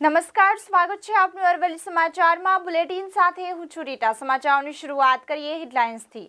નમસ્કાર, સ્વાગત છે આપનું અરવલ્લી સમાચારમાં. બુલેટિન સાથે હું છું રીટા. સમાચારોની શરૂઆત કરીએ હેડલાઇન્સથી.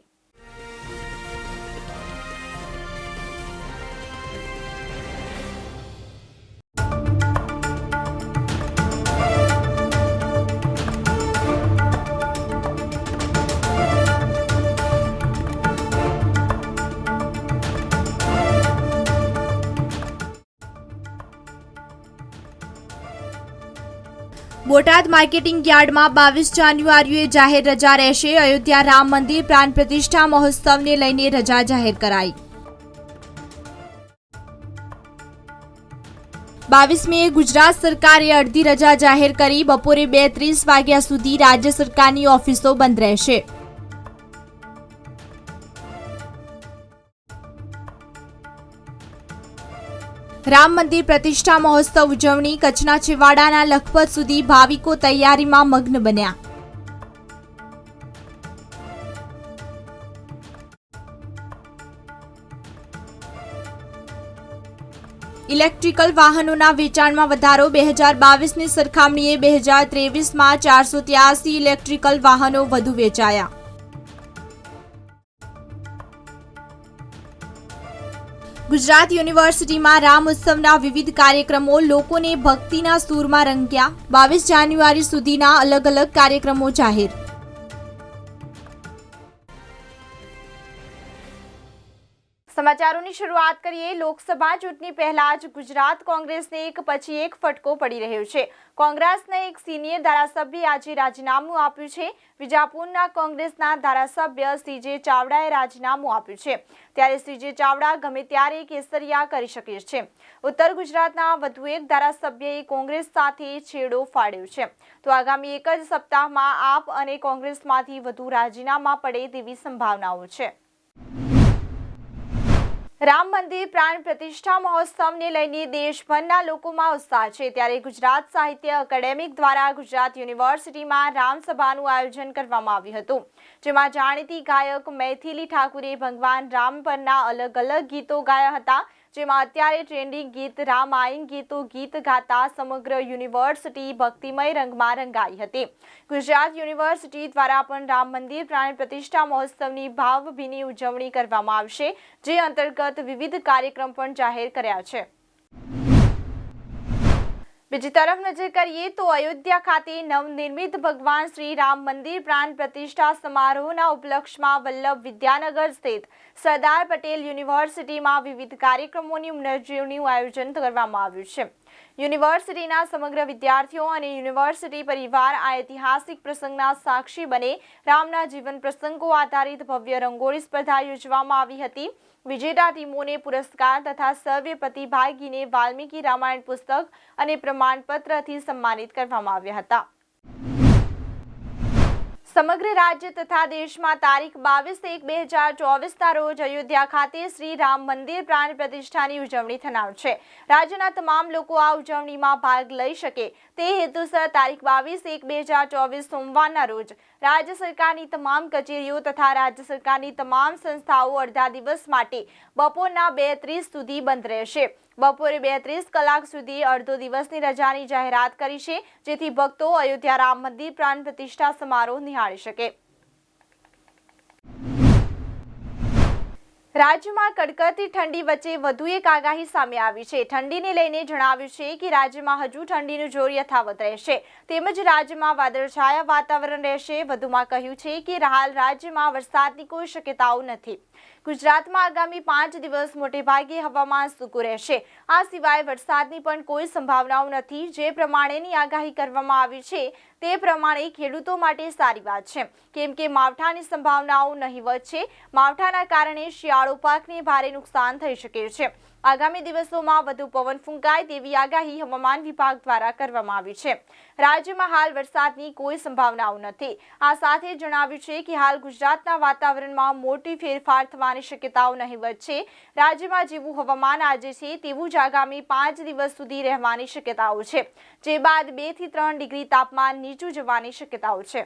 બોટાદ માર્કેટિંગ યાર્ડમાં બાવીસ જાન્યુઆરીએ જાહેર રજા રહેશે. અયોધ્યા રામ મંદિર પ્રાણ પ્રતિષ્ઠા મહોત્સવને લઈને રજા જાહેર કરાઈ. બાવીસ મે ગુજરાત સરકારે અડધી રજા જાહેર કરી. બપોરે બે ત્રીસ વાગ્યા સુધી રાજ્ય સરકારની ઓફિસો બંધ રહેશે. રામ મંદિર પ્રતિષ્ઠા મહોત્સવ ઉજવણી કચ્છના છેવાડાના લખપત સુધી ભાવિકો તૈયારીમાં મગ્ન બન્યા. ઇલેક્ટ્રિકલ વાહનોના વેચાણમાં વધારો બે હજાર બાવીસની સરખામણીએ બે હજાર ત્રેવીસમાં ચારસો ત્યાસી ઇલેક્ટ્રિકલ વાહનો વધુ વેચાયા. ગુજરાત યુનિવર્સિટીમાં રામ ઉત્સવના વિવિધ કાર્યક્રમો લોકોને ભક્તિના સૂરમાં રંગ્યા. બાવીસ જાન્યુઆરી સુધીના અલગ અલગ કાર્યક્રમો જાહેર. સમાચારોની શરૂઆત કરીએ. લોકસભા ચૂંટણી પહેલા જ ગુજરાત કોંગ્રેસને એક પછી એક ફટકો પડી રહ્યો છે. કોંગ્રેસના એક સિનિયર ધારાસભ્યે આજે રાજીનામું આપ્યું છે. વિજાપુરના કોંગ્રેસના ધારાસભ્ય સીજે ચાવડાએ રાજીનામું આપ્યું છે. ત્યારે સીજે ચાવડા ગમે ત્યારે કેસરિયા કરી શકે છે. ઉત્તર ગુજરાતના વધુ એક ધારાસભ્યએ કોંગ્રેસ સાથે છેડો ફાડ્યો છે. તો આગામી એક જ સપ્તાહમાં આપ અને કોંગ્રેસમાંથી વધુ રાજીનામા પડે તેવી સંભાવનાઓ છે. રામ મંદિર પ્રાણ પ્રતિષ્ઠા મહોત્સવને લઈને દેશભરના લોકોમાં ઉત્સાહ છે. ત્યારે ગુજરાત સાહિત્ય એકેડેમિક દ્વારા ગુજરાત યુનિવર્સિટીમાં રામસભાનું આયોજન કરવામાં આવ્યું હતું. જેમાં જાણીતી ગાયક મૈથિલી ઠાકુરે ભગવાન રામ પરના અલગ અલગ ગીતો ગાયા હતા. જેમાં અત્યારે ટ્રેન્ડિંગ ગીત રામાયણ ગીતો ગીત ગાતા સમગ્ર યુનિવર્સિટી ભક્તિમય રંગમાં રંગાઈ હતી. ગુજરાત યુનિવર્સિટી દ્વારા પણ રામ મંદિર પ્રાણ પ્રતિષ્ઠા મહોત્સવની ભાવભીની ઉજવણી કરવામાં આવશે, જે અંતર્ગત વિવિધ કાર્યક્રમ પણ જાહેર કર્યા છે. બીજી તરફ નજર કરીએ તો અયોધ્યા ખાતે નવનિર્મિત ભગવાન શ્રી રામ મંદિર પ્રાણ પ્રતિષ્ઠા સમારોહના ઉપલક્ષમાં વલ્લભ વિદ્યાનગર સ્થિત સરદાર પટેલ યુનિવર્સિટીમાં વિવિધ કાર્યક્રમોની ઉજવણીનું આયોજન કરવામાં આવ્યું છે. યુનિવર્સિટીના સમગ્ર વિદ્યાર્થીઓ અને યુનિવર્સિટી પરિવાર આ ઐતિહાસિક પ્રસંગના સાક્ષી બને. રામના જીવન પ્રસંગો આધારિત ભવ્ય રંગોળી સ્પર્ધા યોજવામાં આવી હતી. વિજેતા ટીમોને પુરસ્કાર તથા સર્વે પ્રતિભાગીને વાલ્મીકી રામાયણ પુસ્તક અને પ્રમાણપત્રથી સન્માનિત કરવામાં આવ્યા હતા. સમગ્ર રાજ્ય તથા દેશમાં તારીખ બાવીસ એક બે હજાર ચોવીસના રોજ અયોધ્યા ખાતે શ્રી રામ મંદિર પ્રાણ પ્રતિષ્ઠાની ઉજવણી થનાર છે. રાજ્યના તમામ લોકો આ ઉજવણીમાં ભાગ લઈ શકે તે હેતુસર તારીખ બાવીસ એક બે હજાર ચોવીસ સોમવારના રોજ રાજ્ય સરકારની તમામ કચેરીઓ તથા રાજ્ય સરકારની તમામ સંસ્થાઓ અડધા દિવસ માટે બપોરના બે ત્રીસ સુધી બંધ રહેશે. બપોરે બે ત્રીસ કલાક સુધી અડધો દિવસની રજાની જાહેરાત કરી છે, જેથી ભક્તો અયોધ્યા રામ મંદિર પ્રાણ પ્રતિષ્ઠા સમારોહ નિહાળી શકે. રાજ્યમાં કડકડતી ઠંડી વચ્ચે વધુ એક આગાહી સામે આવી છે. ઠંડીને લઈને જણાવ્યું છે કે રાજ્યમાં હજુ ઠંડીનું જોર યથાવત રહેશે. તેમજ રાજ્યમાં વાદળછાયા વાતાવરણ રહેશે. વધુમાં કહ્યું છે કે હાલ રાજ્યમાં વરસાદની કોઈ શક્યતાઓ નથી. ગુજરાતમાં આગામી પાંચ દિવસ મોટેભાગે હવામાન સૂકું રહેશે. આ સિવાય વરસાદની પણ કોઈ સંભાવનાઓ નથી. જે પ્રમાણેની આગાહી કરવામાં આવી છે તે પ્રમાણે ખેડૂતો માટે સારી વાત છે. કેમ કે માવઠાની સંભાવનાઓ નહીવત છે. માવઠાના કારણે શિયાળો પાકને ભારે નુકસાન થઈ શકે છે. આગામી દિવસોમાં વધુ પવન ફૂંકાય તેવી આગાહી હવામાન વિભાગ દ્વારા કરવામાં આવી છે. રાજ્યમાં હાલ વરસાદની કોઈ સંભાવનાઓ નથી. આ સાથે જણાવ્યું છે કે હાલ ગુજરાતના વાતાવરણમાં મોટી ફેરફાર થવાની શક્યતાઓ નહીવત છે. રાજ્યમાં જેવું હવામાન આજે છે તેવું જ આગામી પાંચ દિવસ સુધી રહેવાની શક્યતાઓ છે. જે બાદ બેથી ત્રણ ડિગ્રી તાપમાન નીચું જવાની શક્યતાઓ છે.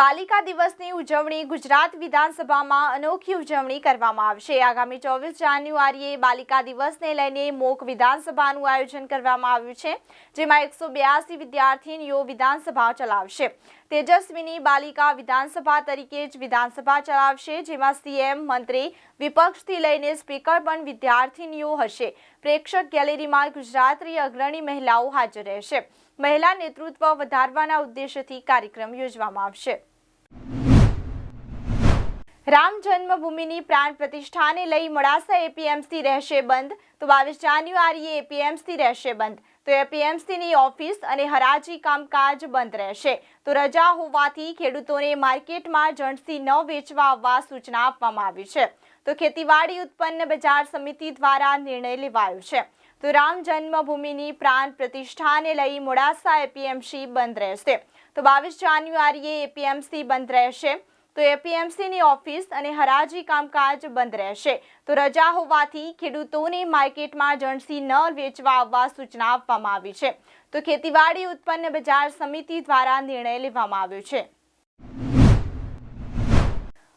બાલિકા દિવસની ઉજવણી ગુજરાત વિધાનસભામાં અનોખી ઉજવણી કરવામાં આવશે. આગામી ચોવીસ જાન્યુઆરીએ બાલિકા દિવસને લઈને મોક વિધાનસભાનું આયોજન કરવામાં આવ્યું છે, જેમાં એકસો બ્યાસી વિદ્યાર્થીનીઓ વિધાનસભા ચલાવશે. તેજસ્વીની બાલિકા વિધાનસભા તરીકે જ વિધાનસભા ચલાવશે, જેમાં સીએમ, મંત્રી, વિપક્ષથી લઈને સ્પીકર પણ વિદ્યાર્થીનીઓ હશે. પ્રેક્ષક ગેલેરીમાં ગુજરાતની અગ્રણી મહિલાઓ હાજર રહેશે. મહિલા નેતૃત્વ વધારવાના ઉદ્દેશ્યથી કાર્યક્રમ યોજવામાં આવશે. રામ જન્મભૂમિની પ્રાણ પ્રતિષ્ઠાને લઈ મોડાસા એપીએમસી રહેશે બંધ. તો બાવીસ જાન્યુઆરીએ એપીએમસી રહેશે બંધ. તો એપીએમસીની ઓફિસ અને હરાજી કામકાજ બંધ રહેશે. તો રજા હોવાથી ખેડૂતોને માર્કેટમાં જણસી ન વેચવા આવવા સૂચના આપવામાં આવી છે. તો ખેતીવાડી ઉત્પન્ન બજાર સમિતિ દ્વારા નિર્ણય લેવાયો છે. તો રામ જન્મભૂમિની પ્રાણ પ્રતિષ્ઠાને લઈ મોડાસા એપીએમસી બંધ રહેશે. તો બાવીસ જાન્યુઆરીએ એપીએમસી બંધ રહેશે. તો એપીએમસીની ઓફિસ અને હરાજી કામકાજ બંધ રહેશે. તો રજા હોવાથી ખેડૂતોને માર્કેટમાં જણસી ન વેચવા આવવા સૂચના આપવામાં આવી છે. તો ખેતીવાડી ઉત્પન્ન બજાર સમિતિ દ્વારા નિર્ણય લેવામાં આવ્યો છે.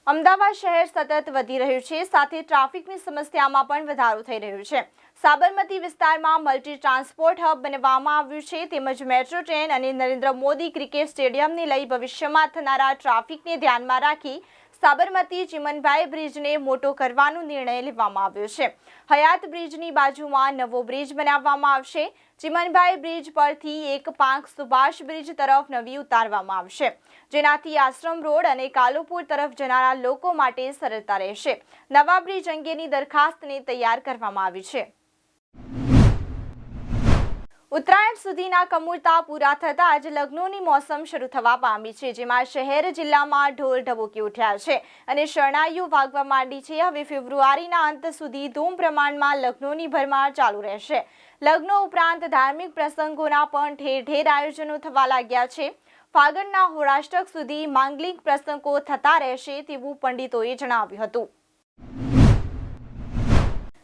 અમદાવાદ શહેર સતત વધી રહ્યું છે. સાથે ટ્રાફિકની સમસ્યામાં પણ વધારો થઈ રહ્યો છે. સાબરમતી વિસ્તારમાં મલ્ટી ટ્રાન્સપોર્ટ હબ બનવામાં આવ્યું છે. તેમજ મેટ્રો ટ્રેન અને નરેન્દ્ર મોદી ક્રિકેટ સ્ટેડિયમને લઈ ભવિષ્યમાં થનારા ટ્રાફિકને ધ્યાનમાં રાખી સાબરમતી ચિમનભાઈ બ્રિજને મોટો કરવાનો નિર્ણય લેવામાં આવ્યો છે. હયાત બ્રિજની બાજુમાં નવો બ્રિજ બનાવવામાં આવશે. ચિમનભાઈ બ્રિજ પરથી એક પાંખ સુભાષ બ્રિજ તરફ નવી ઉતારવામાં આવશે. જેનાથી આશ્રમ રોડ અને કાલુપુર તરફ જનારા લોકો માટે સરળતા રહેશે. નવા બ્રિજ અંગેની દરખાસ્તને તૈયાર કરવામાં આવી છે. ઉત્તરાયણ સુધીના કમૂરતા પૂરા થતાં જ લગ્નોની મોસમ શરૂ થવા પામી છે, જેમાં શહેર જિલ્લામાં ઢોલ ઢબૂકી ઉઠ્યા છે અને શરણાઈઓ વાગવા માંડી છે. હવે ફેબ્રુઆરીના અંત સુધી ધૂમ પ્રમાણમાં લગ્નોની ભરમાર ચાલુ રહેશે. લગ્નો ઉપરાંત ધાર્મિક પ્રસંગોના પણ ઠેર ઠેર આયોજનો થવા લાગ્યા છે. ફાગણના હોળાષ્ટક સુધી માંગલિક પ્રસંગો થતા રહેશે તેવું પંડિતોએ જણાવ્યું હતું.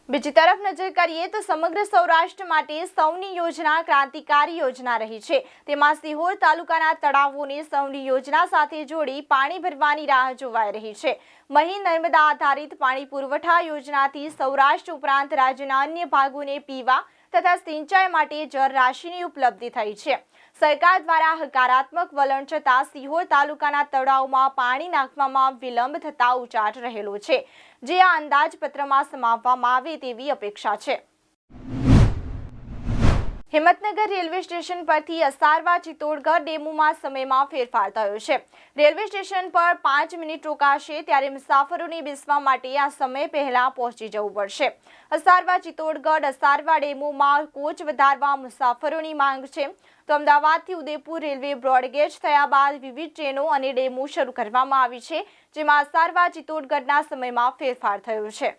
બીજી તરફ નજર કરીએ તો સમગ્ર સૌરાષ્ટ્ર માટે સૌની યોજના ક્રાંતિકારી યોજના રહી છે. તેમાં સિહોર તાલુકાના તળાવોને સૌની યોજના સાથે જોડી પાણી ભરવાની રાહ જોવાઈ રહી છે. મહી નર્મદા આધારિત પાણી પુરવઠા યોજનાથી સૌરાષ્ટ્ર ઉપરાંત રાજ્યના અન્ય ભાગોને પીવા તથા સિંચાઈ માટે જળ રાશિની ઉપલબ્ધિ થઈ છે. સરકાર દ્વારા હકારાત્મક વલણ છતાં સિહોર તાલુકાના તળાવમાં પાણી નાખવામાં વિલંબ થતા ઉચાટ રહેલો છે. જે આ અંદાજપત્રમાં સમાવવામાં આવે તેવી અપેક્ષા છે. હિંમતનગર રેલવે સ્ટેશન પરથી અસારવા ચિત્તોડગઢ ડેમુમાં સમયમાં ફેરફાર થયો છે. રેલવે સ્ટેશન પર પાંચ મિનિટ રોકાશે ત્યારે મુસાફરોને બેસવા માટે આ સમય પહેલા પહોંચી જવું પડશે. અસારવા ચિત્તોડગઢ અસારવા ડેમુમાં કોચ વધારવા મુસાફરોની માંગ છે. તો અમદાવાદથી ઉદયપુર રેલવે બ્રોડગેજ થયા બાદ વિવિધ ટ્રેનો અને ડેમો શરૂ કરવામાં આવી છે, જેમાં અસારવા ચિત્તોડગઢના સમયમાં ફેરફાર થયો છે.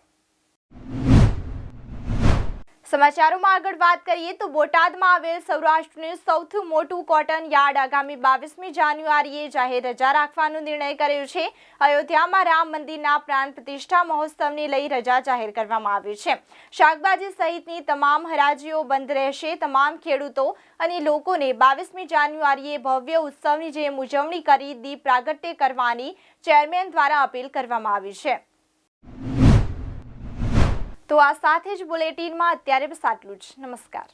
સમાચારોમાં આગળ વાત કરીએ તો બોટાદમાં આવેલ સૌરાષ્ટ્રનું સૌથી મોટું કોટન યાર્ડ આગામી બાવીસમી જાન્યુઆરીએ જાહેર રજા રાખવાનો નિર્ણય કર્યો છે. અયોધ્યામાં રામ મંદિરના પ્રાણ પ્રતિષ્ઠા મહોત્સવને લઈ રજા જાહેર કરવામાં આવી છે. શાકભાજી સહિતની તમામ હરાજીઓ બંધ રહેશે. તમામ ખેડૂતો અને લોકોને બાવીસમી જાન્યુઆરીએ ભવ્ય ઉત્સવની જેમ ઉજવણી કરી દીપ પ્રાગટ્ય કરવાની ચેરમેન દ્વારા અપીલ કરવામાં આવી છે. તો આ સાથે જ બુલેટિનમાં અત્યારે બસ આટલું જ. નમસ્કાર.